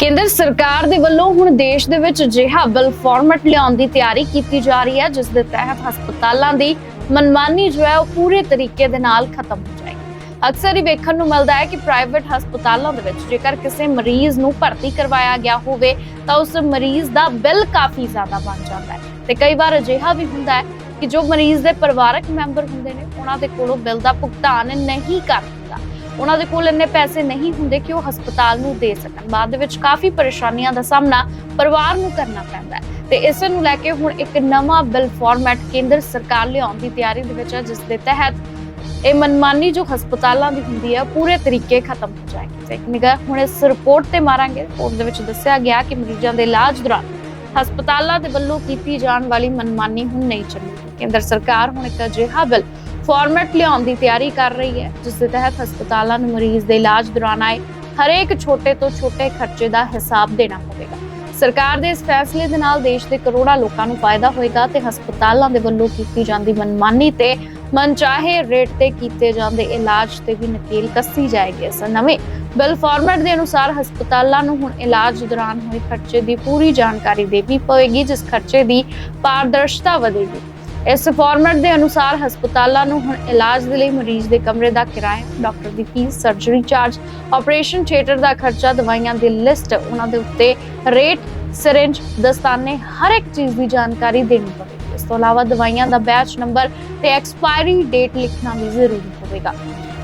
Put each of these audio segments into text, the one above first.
ਕੇਂਦਰ ਸਰਕਾਰ ਦੇ ਵੱਲੋਂ ਹੁਣ ਦੇਸ਼ ਦੇ ਵਿੱਚ ਅਜਿਹਾ ਬਿੱਲ ਫਾਰਮੈਟ ਲਿਆਉਣ ਦੀ ਤਿਆਰੀ ਕੀਤੀ ਜਾ ਰਹੀ ਹੈ, ਜਿਸ ਦੇ ਤਹਿਤ ਹਸਪਤਾਲਾਂ ਦੀ ਮਨਮਾਨੀ ਜੋ ਹੈ, ਉਹ ਪੂਰੇ ਤਰੀਕੇ ਦੇ ਨਾਲ ਖਤਮ ਹੋ ਜਾਏਗੀ। ਅਕਸਰ ਹੀ ਵੇਖਣ ਨੂੰ ਮਿਲਦਾ ਹੈ ਕਿ ਪ੍ਰਾਈਵੇਟ ਹਸਪਤਾਲਾਂ ਦੇ ਵਿੱਚ ਜੇਕਰ ਕਿਸੇ ਮਰੀਜ਼ ਨੂੰ ਭਰਤੀ ਕਰਵਾਇਆ ਗਿਆ ਹੋਵੇ, ਤਾਂ ਉਸ ਮਰੀਜ਼ ਦਾ ਬਿੱਲ ਕਾਫੀ ਜ਼ਿਆਦਾ ਬਣ ਜਾਂਦਾ ਹੈ। ਤੇ ਕਈ ਵਾਰ ਅਜਿਹਾ ਵੀ ਹੁੰਦਾ ਹੈ ਕਿ ਜੋ ਮਰੀਜ਼ ਦੇ ਪਰਿਵਾਰਕ ਮੈਂਬਰ ਹੁੰਦੇ ਨੇ, ਉਹਨਾਂ ਦੇ ਕੋਲੋਂ ਬਿੱਲ ਦਾ ਭੁਗਤਾਨ ਨਹੀਂ ਕਰ ਉਹਨਾਂ ਦੇ ਕੋਲ ਇੰਨੇ ਪੈਸੇ ਨਹੀਂ ਹੁੰਦੇ ਕਿ ਉਹ ਹਸਪਤਾਲ ਨੂੰ ਦੇ ਸਕਣ। ਬਾਅਦ ਦੇ ਵਿੱਚ ਕਾਫੀ ਪਰੇਸ਼ਾਨੀਆਂ ਦਾ ਸਾਹਮਣਾ ਪਰਿਵਾਰ ਨੂੰ ਕਰਨਾ ਪੈਂਦਾ ਹੈ। ਤੇ ਇਸੇ ਨੂੰ ਲੈ ਕੇ ਹੁਣ ਇੱਕ ਨਵਾਂ ਬਿੱਲ ਫਾਰਮੈਟ ਕੇਂਦਰ ਸਰਕਾਰ ਲਿਆਉਣ ਦੀ ਤਿਆਰੀ ਦੇ ਵਿੱਚ ਹੈ, ਜਿਸ ਦੇ ਤਹਿਤ ਇਹ ਮਨਮਾਨੀ ਜੋ ਹਸਪਤਾਲਾਂ ਦੀ ਹੁੰਦੀ ਹੈ, ਪੂਰੇ ਤਰੀਕੇ ਖਤਮ ਹੋ ਜਾਏਗੀ ਤੇ ਇੱਕ ਨਿਗਾਹ ਹੁਣ ਇਸ ਰਿਪੋਰਟ ਤੇ ਮਾਰਾਂਗੇ। ਰਿਪੋਰਟ ਦੇ ਵਿੱਚ ਦੱਸਿਆ ਗਿਆ ਕਿ ਮਰੀਜ਼ਾਂ ਦੇ ਇਲਾਜ ਦੌਰਾਨ ਹਸਪਤਾਲਾਂ ਦੇ ਵੱਲੋਂ ਕੀਤੀ ਜਾਣ ਵਾਲੀ ਮਨਮਾਨੀ ਹੁਣ ਨਹੀਂ ਚੱਲੇਗੀ। ਕੇਂਦਰ ਸਰਕਾਰ ਹੁਣ ਇੱਕ ਅਜਿਹਾ ਬਿੱਲ ਫਾਰਮੈਟ ਲਿਆਉਣ ਦੀ ਤਿਆਰੀ ਕਰ ਰਹੀ ਹੈ, ਜਿਸ ਦੇ ਤਹਿਤ ਹਸਪਤਾਲਾਂ ਨੂੰ ਮਰੀਜ਼ ਦੇ ਇਲਾਜ ਦੌਰਾਨ ਆਏ ਹਰੇਕ ਛੋਟੇ ਤੋਂ ਛੋਟੇ ਖਰਚੇ ਦਾ ਹਿਸਾਬ ਦੇਣਾ ਪਵੇਗਾ। ਸਰਕਾਰ ਦੇ ਇਸ ਫੈਸਲੇ ਦੇ ਨਾਲ ਦੇਸ਼ ਦੇ ਕਰੋੜਾਂ ਲੋਕਾਂ ਨੂੰ ਫਾਇਦਾ ਹੋਏਗਾ ਤੇ ਹਸਪਤਾਲਾਂ ਦੇ ਵੱਲੋਂ ਕੀਤੀ ਜਾਂਦੀ ਮਨਮਾਨੀ ਤੇ ਮਨਚਾਹੇ ਰੇਟ ਤੇ ਕੀਤੇ ਜਾਂਦੇ ਇਲਾਜ ਤੇ ਵੀ ਨਕੇਲ ਕੱਸੀ ਜਾਏਗੀ। ਇਸ ਨਵੇਂ ਬਿੱਲ ਫਾਰਮੈਟ ਦੇ ਅਨੁਸਾਰ ਹਸਪਤਾਲਾਂ ਨੂੰ ਹੁਣ ਇਲਾਜ ਦੌਰਾਨ ਹੋਏ ਖਰਚੇ ਦੀ ਪੂਰੀ ਜਾਣਕਾਰੀ ਦੇਣੀ ਪਵੇਗੀ, ਜਿਸ ਖਰਚੇ ਦੀ ਪਾਰਦਰਸ਼ਤਾ ਵਧੇਗੀ। ਇਸ ਫਾਰਮੈਟ ਦੇ ਅਨੁਸਾਰ ਹਸਪਤਾਲਾਂ ਨੂੰ ਹੁਣ ਇਲਾਜ ਦੇ ਲਈ ਮਰੀਜ਼ ਦੇ ਕਮਰੇ ਦਾ ਕਿਰਾਇਆ ਡਾਕਟਰ ਦੀ fees surgery charge operation theatre ਦਾ ਖਰਚਾ, ਦਵਾਈਆਂ ਦੀ ਲਿਸਟ ਉਹਨਾਂ ਦੇ ਉੱਤੇ ਰੇਟ ਸਿਰਿੰਜ ਦਸਤਾਨੇ, ਹਰ ਇੱਕ ਚੀਜ਼ ਦੀ ਜਾਣਕਾਰੀ ਦੇਣੀ ਪਵੇਗੀ। ਇਸ ਤੋਂ ਇਲਾਵਾ ਦਵਾਈਆਂ ਦਾ ਬੈਚ ਨੰਬਰ ਤੇ ਐਕਸਪਾਇਰੀ ਡੇਟ ਲਿਖਣਾ ਵੀ ਜ਼ਰੂਰੀ ਹੋਵੇਗਾ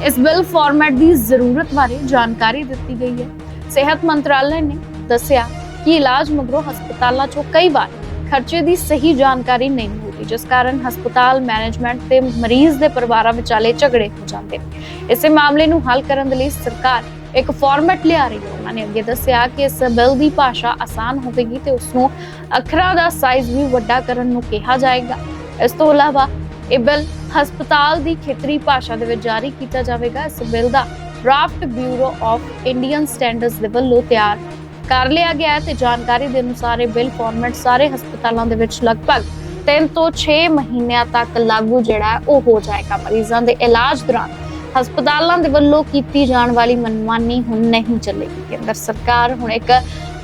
ਇਸ ਬਿੱਲ ਫਾਰਮੈਟ ਦੀ ਜ਼ਰੂਰਤ ਬਾਰੇ ਜਾਣਕਾਰੀ ਦਿੱਤੀ ਗਈ ਹੈ। ਸਿਹਤ ਮੰਤਰਾਲੇ ਨੇ ਦੱਸਿਆ ਕਿ ਇਲਾਜ ਮਗਰੋਂ ਹਸਪਤਾਲਾਂ 'ਚੋਂ ਕਈ ਵਾਰ ਖਰਚੇ ਦੀ ਸਹੀ ਜਾਣਕਾਰੀ ਨਹੀਂ ਜਿਸ ਕਾਰਨ ਹਸਪਤਾਲ ਮੈਨੇਜਮੈਂਟ ਤੇ ਮਰੀਜ਼ ਦੇ ਪਰਿਵਾਰਾਂ ਵਿਚਾਲੇ ਝਗੜੇ ਹੋ ਜਾਂਦੇ ਨੇ। ਇਸੇ ਮਾਮਲੇ ਨੂੰ ਹੱਲ ਕਰਨ ਦੇ ਲਈ ਸਰਕਾਰ ਇੱਕ ਫਾਰਮੈਟ ਲਿਆ ਰਹੀ ਹੈ। ਉਹਨਾਂ ਨੇ ਅੱਗੇ ਦੱਸਿਆ ਕਿ ਇਸ ਬਿੱਲ ਦੀ ਭਾਸ਼ਾ ਆਸਾਨ ਹੋਵੇਗੀ ਤੇ ਉਸ ਨੂੰ ਅੱਖਰਾਂ ਦਾ ਸਾਈਜ਼ ਵੀ ਵੱਡਾ ਕਰਨ ਨੂੰ ਕਿਹਾ ਜਾਏਗਾ। ਇਸ ਤੋਂ ਇਲਾਵਾ ਇਹ ਬਿੱਲ ਹਸਪਤਾਲ ਦੀ ਖੇਤਰੀ ਭਾਸ਼ਾ ਦੇ ਵਿੱਚ ਜਾਰੀ ਕੀਤਾ ਜਾਵੇਗਾ। ਇਸ bill the draft bureau of Indian standards ਦੇ ਵੱਲੋਂ ਤਿਆਰ ਕਰ ਲਿਆ ਗਿਆ ਹੈ ਤੇ ਜਾਣਕਾਰੀ ਦੇ ਅਨੁਸਾਰ ਇਹ ਬਿੱਲ ਫਾਰਮੈਟ ਸਾਰੇ ਹਸਪਤਾਲਾਂ ਦੇ ਵਿੱਚ ਲਗਭਗ 3 ਤੋਂ 6 ਮਹੀਨਿਆਂ ਤੱਕ ਲਾਗੂ ਜਿਹੜਾ ਉਹ ਹੋ ਜਾਏਗਾ ਮਰੀਜ਼ਾਂ ਦੇ ਇਲਾਜ ਦੌਰਾਨ। ਹਸਪਤਾਲਾਂ ਦੇ ਵੱਲੋਂ ਕੀਤੀ ਜਾਣ ਵਾਲੀ ਮਨਮਾਨੀ ਹੁਣ ਨਹੀਂ ਚੱਲੇਗੀ। ਕੇਂਦਰ ਸਰਕਾਰ ਹੁਣ ਇੱਕ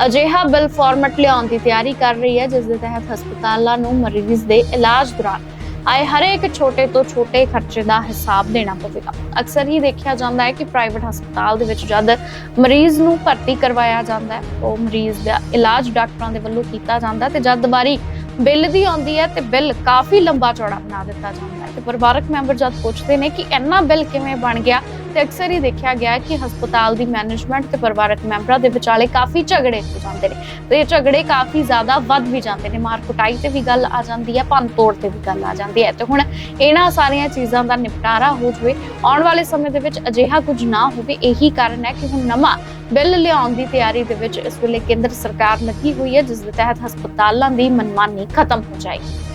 ਅਜਿਹਾ ਬਿੱਲ ਫਾਰਮੈਟ ਲਿਆਉਣ ਦੀ ਤਿਆਰੀ ਕਰ ਰਹੀ ਹੈ, ਜਿਸ ਦੇ ਤਹਿਤ ਹਸਪਤਾਲਾਂ ਨੂੰ ਮਰੀਜ਼ ਦੇ ਇਲਾਜ ਦੌਰਾਨ ਆਏ ਹਰੇਕ ਛੋਟੇ ਤੋਂ ਛੋਟੇ ਖਰਚੇ ਦਾ ਹਿਸਾਬ ਦੇਣਾ ਪਵੇਗਾ। ਅਕਸਰ ਹੀ ਦੇਖਿਆ ਜਾਂਦਾ ਹੈ ਕਿ ਪ੍ਰਾਈਵੇਟ ਹਸਪਤਾਲ ਦੇ ਵਿੱਚ ਜਦ ਮਰੀਜ਼ ਨੂੰ ਭਰਤੀ ਕਰਵਾਇਆ ਜਾਂਦਾ ਹੈ, ਉਹ ਮਰੀਜ਼ ਦਾ ਇਲਾਜ ਡਾਕਟਰਾਂ ਦੇ ਵੱਲੋਂ ਕੀਤਾ ਜਾਂਦਾ ਹੈ ਤੇ ਜਦ ਵਾਰੀ ਬਿੱਲ ਦੀ ਆਉਂਦੀ ਹੈ ਤੇ ਬਿੱਲ ਕਾਫੀ ਲੰਬਾ ਚੌੜਾ ਬਣਾ ਦਿੱਤਾ ਜਾਂਦਾ ਤੇ ਪਰਿਵਾਰਕ ਮੈਂਬਰ ਜਦ ਪੁੱਛਦੇ ਨੇ ਕਿ ਇੰਨਾ ਬਿੱਲ ਕਿਵੇਂ ਬਣ ਗਿਆ, ਤੇ ਅਕਸਰ ਹੀ ਦੇਖਿਆ ਗਿਆ ਕਿ ਹਸਪਤਾਲ ਦੀ ਮੈਨੇਜਮੈਂਟ ਤੇ ਪਰਿਵਾਰਕ ਮੈਂਬਰਾਂ ਦੇ ਵਿਚਾਲੇ ਕਾਫੀ ਝਗੜੇ ਹੋ ਜਾਂਦੇ ਨੇ ਤੇ ਇਹ ਝਗੜੇ ਕਾਫੀ ਜ਼ਿਆਦਾ ਵੱਧ ਵੀ ਜਾਂਦੇ ਨੇ। ਮਾਰ ਕੁਟਾਈ ਤੇ ਵੀ ਗੱਲ ਆ ਜਾਂਦੀ ਹੈ, ਭੰਨ ਤੋੜ ਤੇ ਵੀ ਗੱਲ ਆ ਜਾਂਦੀ ਹੈ। ਤੇ ਹੁਣ ਇਹਨਾਂ ਸਾਰੀਆਂ ਚੀਜ਼ਾਂ ਦਾ ਨਿਪਟਾਰਾ ਹੋ ਜਵੇ, ਆਉਣ ਵਾਲੇ ਸਮੇਂ ਦੇ ਵਿੱਚ ਅਜਿਹਾ ਕੁਝ ਨਾ ਹੋਵੇ, ਇਹੀ ਕਾਰਨ ਹੈ ਕਿ ਹੁਣ ਨਵਾਂ ਬਿੱਲ ਲਿਆਉਣ ਦੀ ਤਿਆਰੀ ਦੇ ਵਿੱਚ ਇਸ ਵੇਲੇ ਕੇਂਦਰ ਸਰਕਾਰ ਲੱਗੀ ਹੋਈ ਹੈ, ਜਿਸ ਦੇ ਤਹਿਤ ਹਸਪਤਾਲਾਂ ਦੀ ਮਨਮਾਨੀ ਖਤਮ ਹੋ ਜਾਏਗੀ।